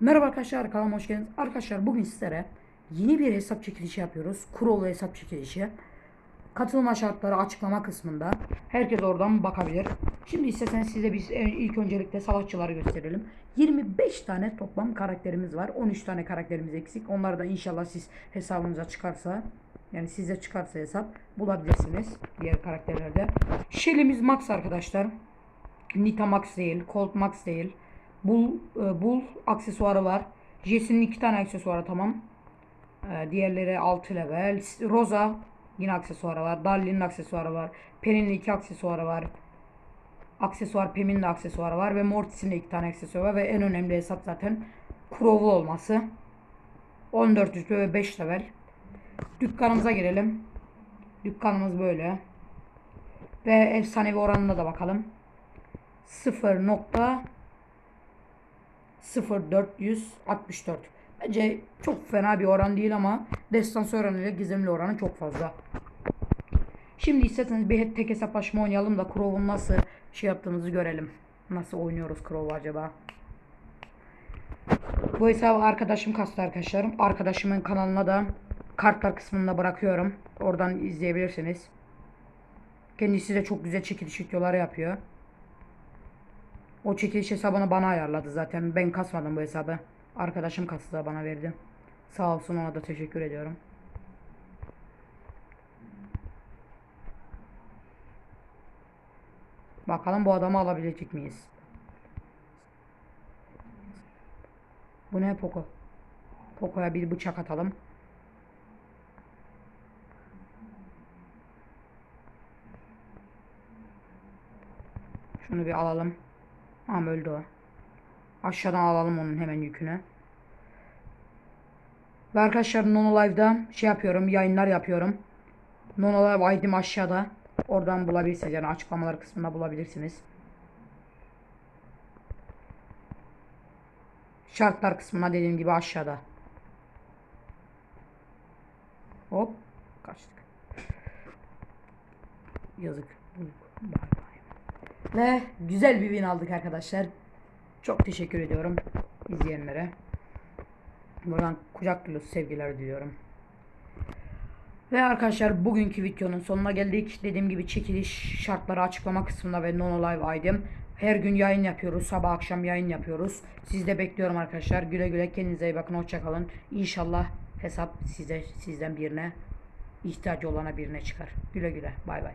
Merhaba arkadaşlar kanalıma hoş geldiniz. Arkadaşlar bugün sizlere yeni bir hesap çekilişi yapıyoruz. Kurolu hesap çekilişi. Katılma şartları açıklama kısmında. Herkes oradan bakabilir. Şimdi isterseniz size biz e, ilk öncelikle savaşçıları gösterelim. 25 tane toplam karakterimiz var. 13 tane karakterimiz eksik. Onları da inşallah siz hesabınıza çıkarsa yani size çıkarsa hesap bulabilirsiniz diğer karakterlerde. Shelly'miz max arkadaşlar. Nita Max değil, Colt Max değil. Bull, e, Bull aksesuarı var. Jesse'nin iki tane aksesuarı tamam. E, diğerleri 6 level. Rosa yine aksesuarı var. Darlin'in aksesuarı var. Penny'nin iki aksesuarı var. Aksesuar Pem'in de aksesuarı var ve Mortis'in de iki tane aksesuarı var ve en önemli hesap zaten Crow'lu olması. 14 rütbe ve 5 level. Dükkanımıza girelim. Dükkanımız böyle. Ve efsanevi oranına da bakalım. 0.0464. Bence çok fena bir oran değil ama destansı oranı ile gizemli oranı çok fazla. Şimdi isterseniz bir tek hesaplaşma oynayalım da Crow'un nasıl şey yaptığımızı görelim. Nasıl oynuyoruz Crow'u acaba? Bu hesabı arkadaşım kastı arkadaşlarım. Arkadaşımın kanalına da kartlar kısmında bırakıyorum. Oradan izleyebilirsiniz. Kendisi de çok güzel çekiliş videoları yapıyor. O çekiliş hesabını bana ayarladı zaten. Ben kasmadım bu hesabı. Arkadaşım kastı da bana verdi. Sağ olsun ona da teşekkür ediyorum. Bakalım bu adamı alabilecek miyiz? Bu ne Poco? Poco'ya bir bıçak atalım. Şunu bir alalım. Tamam öldü o. Aşağıdan alalım onun hemen yükünü. Ve arkadaşlar Nono Live'da şey yapıyorum, yayınlar yapıyorum. Nono Live ID'm aşağıda. Oradan bulabilirsiniz yani açıklamalar kısmında bulabilirsiniz. Şartlar kısmına dediğim gibi aşağıda. Hop kaçtık. Yazık. Bay. Ve güzel bir win aldık arkadaşlar. Çok teşekkür ediyorum izleyenlere. Buradan kucak dolusu sevgiler diliyorum. Ve arkadaşlar bugünkü videonun sonuna geldik. Dediğim gibi çekiliş şartları açıklama kısmında ve Nono Live ID'm. Her gün yayın yapıyoruz. Sabah akşam yayın yapıyoruz. Siz de bekliyorum arkadaşlar. Güle güle kendinize iyi bakın. Hoşçakalın. İnşallah hesap size sizden birine ihtiyacı olana birine çıkar. Güle güle. Bay bay.